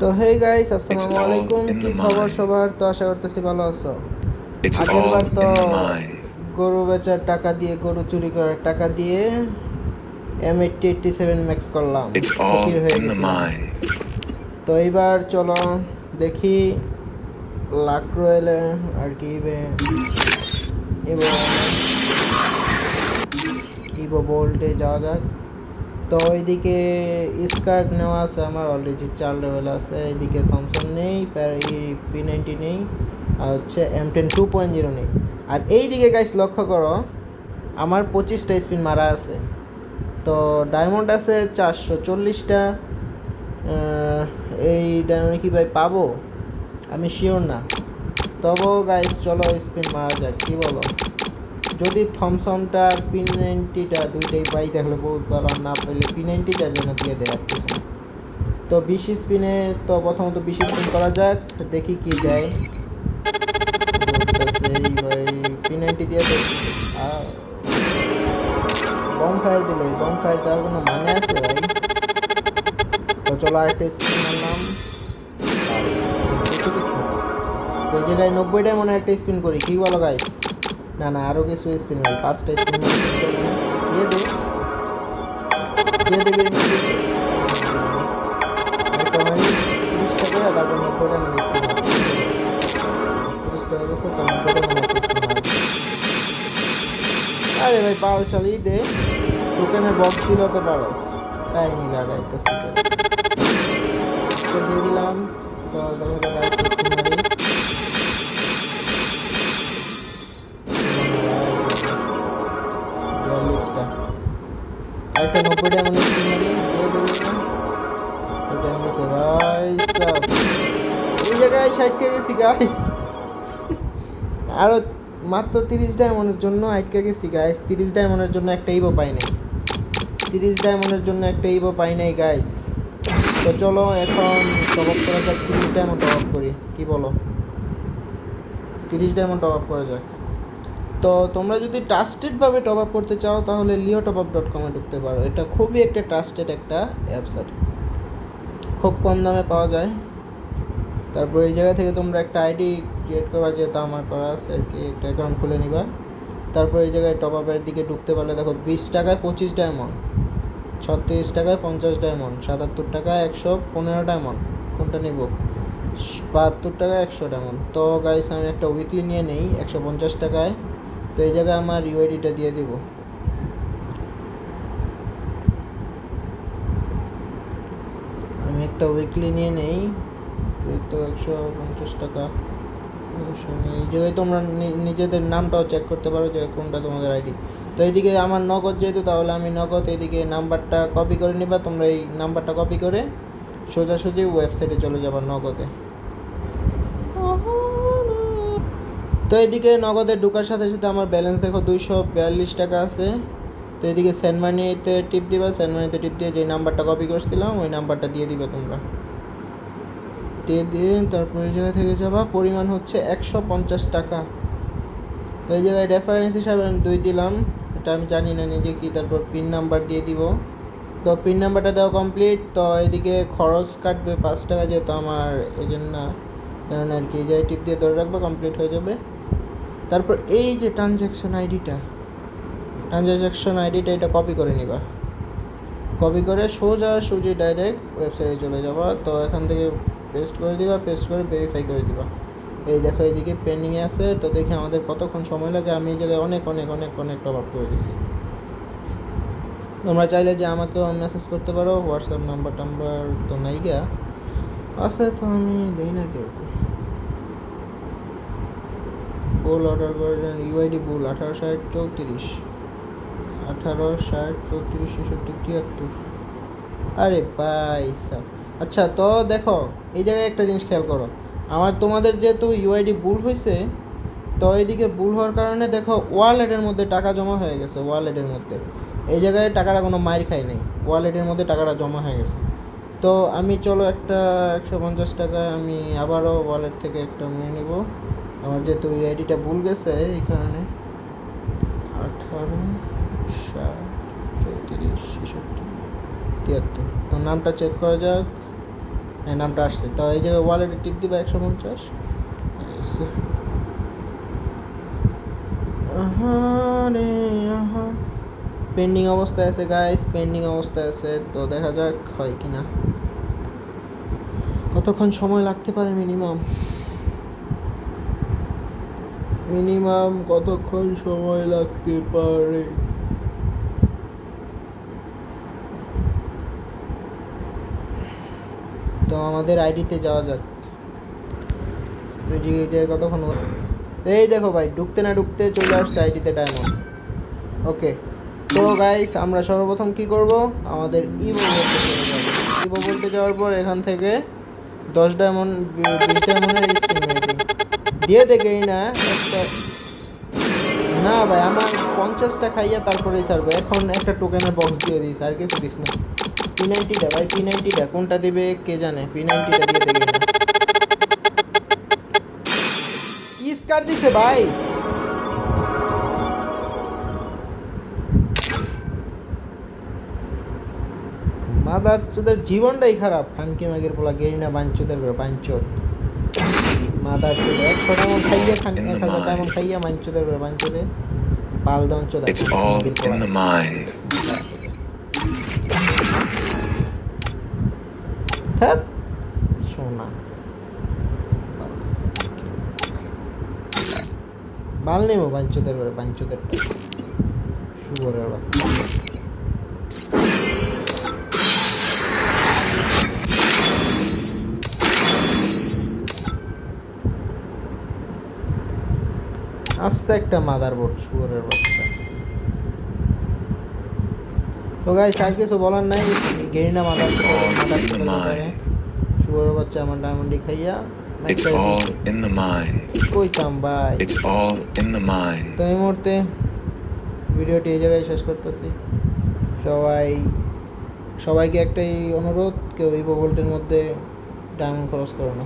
তো hey guys আসসালামু আলাইকুম কি খবর সবার? তো আশা করতেছি ভালো আছো। It's আগের all বার in তো গরু বেচার টাকা দিয়ে গরু চুরি করার টাকা দিয়ে M eighty eighty seven max করলাম। ফকির হয়ে. তো এইবার চলো দেখি লাক রয়েলে আর কি বে- এবার ইভো বোল্টে যাওয়া যাক। তো ওইদিকে স্কার্ট নেওয়া আছে আমার অলরেডি চার লেভেল আছে। এইদিকে থমসন নেই পি নাইনটি নেই, আর হচ্ছে M ten two point zero নেই। আর এইদিকে গাইস লক্ষ্য করো, আমার পঁচিশটা স্পিন মারা আছে। তো ডায়মন্ড আছে চারশো চল্লিশটা এই ডায়মন্ড কি ভাই পাবো? আমি শিওর না। তবুও গাইস চলো স্পিন মারা যাক, কী বলো? যদি থমসমটা আর পি নাইনটিটা দুইটাই পাই, তাহলে বহুত ভালো। না পাইলে পি নাইনটিটার জন্য দিয়ে দেয় তো বিশ স্পিনে তো প্রথমত বিশ স্পিন করা যাক দেখি কি ভাই পি নাইনটি দিয়ে বম ফায়ার দিলে কোনো আছে তো নব্বইটাই মনে একটা স্পিন করি। কি বলো গাইস না না আরও কিছু স্পিন করি পাঁচটা স্পিন দিয়ে নিয়ে মারি, আরে ভাই পাওয়ার চালিয়ে দে। দোকানে বক্স দিল তো পারো তাই নি লাগাইতেছি দিলাম। তো নব্বইটা মানে স্পিন মারি দিয়ে দিলাম এটা গেছে জায়গায় গাইস আরও মাত্র তিরিশ ডায়মন্ডের জন্য আটকে গেছি গাইস তিরিশ ডায়মন্ডের জন্য একটা ইভো পাই নাই তিরিশ ডায়মন্ডের জন্য একটা ইভো পাই নাই গাইস তো চলো এখন টপ করা যাক তিরিশ ডায়মন্ড টপ করি কি বলো তিরিশ ডায়মন্ড টপ করা যাক তো তোমরা যদি ট্রাস্টেডভাবে টপ আপ করতে চাও, তাহলে লিও টপ আপ ডট কমে ঢুকতে পারো। এটা খুবই একটা ট্রাস্টেড একটা অ্যাপস আর খুব কম দামে পাওয়া যায়। তারপর এই জায়গা থেকে তোমরা একটা আইডি ক্রিয়েট করা যেহেতু আমার করা আছে আর কি, একটা অ্যাকাউন্ট খুলে নিবা। তারপর এই জায়গায় টপ আপের দিকে ঢুকতে পারলে দেখো, বিশ টাকায় পঁচিশ ডায়মন্ড ছত্রিশ টাকায় পঞ্চাশ ডায়মন্ড সাতাত্তর টাকায় একশো পনেরো ডায়মন্ড কোনটা নিব? বাহাত্তর টাকায় একশো ডায়মন্ড তো গাইস আমি একটা উইকলি নিয়ে নেই, একশো পঞ্চাশ টাকায়। তো এই জায়গায় আমার ইউআইডিটা দিয়ে দিব। আমি একটা উইকলি নিয়ে নেই, তো একশো পঞ্চাশ টাকা। এই জায়গায় তোমরা নিজেদের নামটাও চেক করতে পারো যে কোনটা তোমাদের আইডি তো এইদিকে আমার নগদ যেহেতু, তাহলে আমি নগদ এইদিকে নাম্বারটা কপি করে নিবা। তোমরা এই নাম্বারটা কপি করে সোজাসুজি ওয়েবসাইটে চলে যাবা নগদে। তো এইদিকে নগদে ঢোকার সাথে সাথে আমার ব্যালেন্স দেখো দুইশো বিয়াল্লিশ টাকা আছে। তো এদিকে সেন্ড মানিতে টিপ দিবা সেন্ড মানিতে টিপ দিয়ে যে নাম্বারটা কপি করছিলাম, ওই নাম্বারটা দিয়ে দিবে তোমরা। দিয়ে দিয়ে তারপর এই জায়গা থেকে যাবা, পরিমাণ হচ্ছে একশো পঞ্চাশ টাকা। তো এই জায়গায় রেফারেন্স হিসাবে আমি দুই দিলাম, এটা আমি জানি না নিজে কি, তারপর পিন নাম্বার দিয়ে দিব। তো পিন নাম্বারটা দেওয়া কমপ্লিট তো এদিকে খরচ কাটবে পাঁচ টাকা, যেহেতু আমার এই জন্য আর কি জায়গায় টিপ দিয়ে ধরে রাখব কমপ্লিট হয়ে যাবে। তারপর এই যে ট্রানজ্যাকশন আইডিটা ট্রানজ্যাকশন আইডিটা এটা কপি করে নিবা। কপি করে সোজা সুজি ডাইরেক্ট ওয়েবসাইটে চলে যাবা, তো এখান থেকে পেস্ট করে দিবা পেস্ট করে ভেরিফাই করে দিবা। এই দেখো, এইদিকে পেন্ডিংয়ে আছে, তো দেখি আমাদের কতক্ষণ সময় লাগে, আমি এই জায়গায় অনেক অনেক অনেক অনেক টপ আপ করে দিছি। তোমরা চাইলে যে আমাকেও মেসেজ করতে পারো হোয়াটসঅ্যাপ নাম্বার টাম্বার তো নাই গিয়া। আছে তো আমি দেই না কেউ। বুল অর্ডার করেন ইউআইডি বুল আঠারো ষাট চৌত্রিশ। আঠারো ষাট চৌত্রিশ ছেষট্টি তিয়াত্তর। আরে ভাই সাব। আচ্ছা তো দেখো, এই জায়গায় একটা জিনিস খেয়াল করো। আমার তোমাদের যেহেতু ইউআইডি ভুল হয়েছে তো এইদিকে ভুল হওয়ার কারণে দেখো ওয়ালেটের মধ্যে টাকা জমা হয়ে গেছে ওয়ালেটের মধ্যে। এই জায়গায় টাকাটা কোনো মাইর খাই নাই ওয়ালেটের মধ্যে টাকাটা জমা হয়ে গেছে। তো আমি চলো একটা একশো পঞ্চাশ টাকায় আমি আবারও ওয়ালেট থেকে একটা নিয়ে নিব। আমার যেহেতু ইউআইডিটা ভুল গেছে, এই কারণে আঠারো, ষাট, চৌত্রিশ, ছেষট্টি, তিয়াত্তর। তো নামটা চেক করা যাক। হ্যাঁ নামটা আসছে। তো এই জায়গায় ওয়ালেটে টিপ দিবা একশো পঞ্চাশ। রে আহা। পেন্ডিং অবস্থায় আছে গাইস পেন্ডিং অবস্থায় আছে। তো দেখা যাক হয় কিনা। কতক্ষণ সময় লাগতে পারে মিনিমাম মিনিমাম কতক্ষণ সময় লাগতে পারে? তো আমাদের আইডিতে যাওয়া যাক। যে যে কতক্ষণ এই দেখো ভাই, ঢুকতে না ঢুকতে চলে আসছে আইডিতে ডায়মন্ড ওকে তো গাইস আমরা সর্বপ্রথম কি করব? আমাদের ইভো বলতে চলে যাব ইভো বলতে যাওয়ার পর এখান থেকে দশ ডায়মন্ড বিশ ডায়মন্ডের স্ক্রিন দিয়ে দেখেই না। না ভাই, আমার পঞ্চাশটা খাইয়া তারপরেই ছাড়বে। এখন একটা টোকেনের বক্স দিয়ে দিস, আর কিছু দিস না। পি নাইনটিটা ভাই পি নাইনটিটা কোনটা দেবে কে জানে? পি নাইনটিটা দিয়ে দেখি না। স্কার দিছে ভাই। মাদার তোদের জীবনটাই খারাপ। ফানকি মাগের পোলা গেরিনা বাঞ্চুদের করে বাঞ্চত মাদার চোদ একশো টাকা খাইয়া খান এক হাজার টাকা mind. খাইয়া বাঞ্চুদের পাল দন চোদা। It's all in the mind. হ্যাঁ সোনা। বাল নেব বাঞ্চুদের করে বাঞ্চুদের শুভরের বাচ্চা আস্তে একটা মাদার বোর্ড শুয়োরের বাচ্চা তো গাইস আর কিছু বলার নাই গেরিনা মাদার মাদার. শুয়োরের বাচ্চা আমার ডায়মন্ডি খাইয়া It's all in the mind. কইতাম ভাই It's all in the mind. তো এই মুহূর্তে ভিডিওটি এই জায়গায় শেষ করতেছি সবাই সবাইকে একটাই অনুরোধ কেউ এই ভোল্টের মধ্যে ডায়মন্ড খরচ করো না